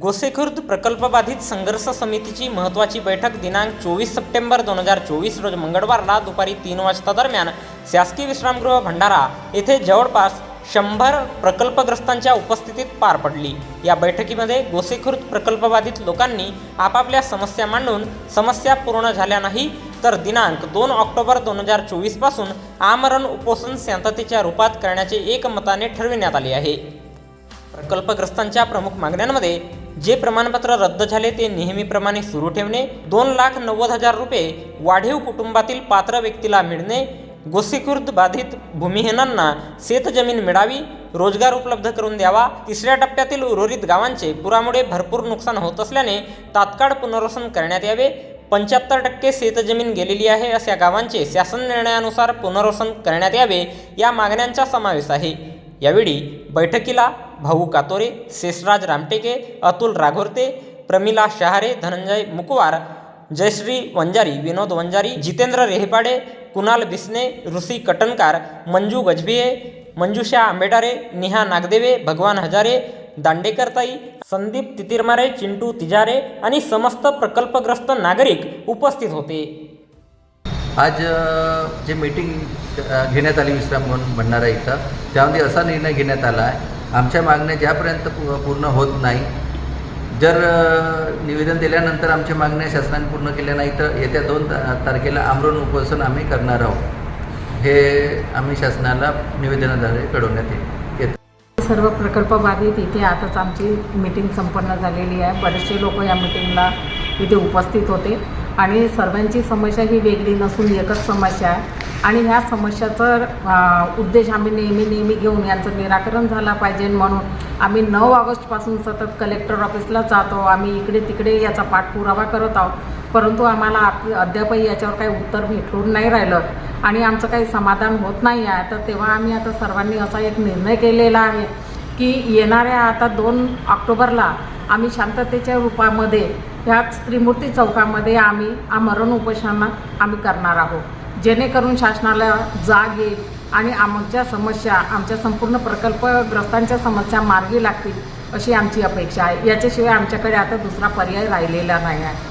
गोसेखुर्द प्रकल्पबाधित संघर्ष समितीची महत्त्वाची बैठक दिनांक चोवीस सप्टेंबर दोन हजार चोवीस रोज मंगळवारला दुपारी तीन वाजता दरम्यान शासकीय विश्रामगृह भंडारा येथे जवळपास शंभर प्रकल्पग्रस्तांच्या उपस्थितीत पार पडली. या बैठकीमध्ये गोसेखुर्द प्रकल्पबाधित लोकांनी आपापल्या समस्या मांडून समस्या पूर्ण झाल्या नाही तर दिनांक दोन ऑक्टोबर दोन हजार चोवीसपासून आमरण उपोषण शांततेच्या रूपात करण्याचे एकमताने ठरविण्यात आले आहे. प्रकल्पग्रस्तांच्या प्रमुख मागण्यांमध्ये जे प्रमाणपत्र रद्द झाले ते नेहमीप्रमाणे सुरू ठेवणे दोन लाख नव्वद हजार रुपये वाढीव कुटुंबातील पात्र व्यक्तीला मिळणे गोसीखुर्द बाधित भूमिहीनांना शेतजमीन मिळावी रोजगार उपलब्ध करून द्यावा तिसऱ्या टप्प्यातील उर्वरित गावांचे पुरामुळे भरपूर नुकसान होत असल्याने तात्काळ पुनर्वसन करण्यात यावे. पंच्याहत्तर टक्के शेतजमीन गेलेली आहे अशा गावांचे शासन निर्णयानुसार पुनर्वसन करण्यात यावे या मागण्यांचा समावेश आहे. यावेळी बैठकीला भाऊ कातोरे शेषराज रामटेके अतुल राघोरते प्रमिला शहारे धनंजय मुकवार जयश्री वंजारी विनोद वंजारी जितेंद्र रेहपाडे कुणाल बिसने ऋषी कटनकार मंजू गजभिये मंजुषा आंबेडारे नेहा नागदेवे भगवान हजारे दांडेकरताई संदीप तितिरमारे चिंटू तिजारे आणि समस्त प्रकल्पग्रस्त नागरिक उपस्थित होते. आज जे मीटिंग घेण्यात आली विश्राम भवन भंडारा इथं त्यामध्ये असा निर्णय घेण्यात आला आहे आमच्या मागण्या ज्यापर्यंत पूर्ण होत नाही जर निवेदन दिल्यानंतर आमच्या मागण्या शासनाने पूर्ण केल्या नाही तर येत्या दोन तारखेला आमरण उपोषण आम्ही करणार आहोत. हे आम्ही शासनाला निवेदनाद्वारे कळवण्यात येईल. सर्व प्रकल्प बाधित इथे आताच आमची मीटिंग संपन्न झालेली आहे. बरेचसे लोक या मीटिंगला इथे उपस्थित होते. आणि सर्वांची समस्या ही वेगळी नसून एकच समस्या आहे. आणि ह्या समस्याचा उद्देश आम्ही नेहमी नेहमी घेऊन यांचं निराकरण झालं पाहिजे म्हणून आम्ही नऊ ऑगस्टपासून सतत कलेक्टर ऑफिसला जातो. आम्ही इकडे तिकडे याचा पाठपुरावा करत आहोत. परंतु आम्हाला आप अद्यापही याच्यावर काही उत्तर भेटून नाही राहिलं आणि आमचं काही समाधान होत नाही आहे. तर तेव्हा आम्ही आता सर्वांनी असा एक निर्णय केलेला आहे की येणाऱ्या आता दोन ऑक्टोबरला आम्ही शांततेच्या रूपामध्ये ह्याच त्रिमूर्ती चौकामध्ये आम्ही आमरण उपोषण आम्ही करणार आहोत. जेणेकरून शासनाला जाग येईल आणि आमच्या समस्या आमच्या संपूर्ण प्रकल्पग्रस्तांच्या समस्या मार्गी लागतील अशी आमची अपेक्षा आहे. याच्याशिवाय आमच्याकडे आता दुसरा पर्याय राहिलेला नाही आहे.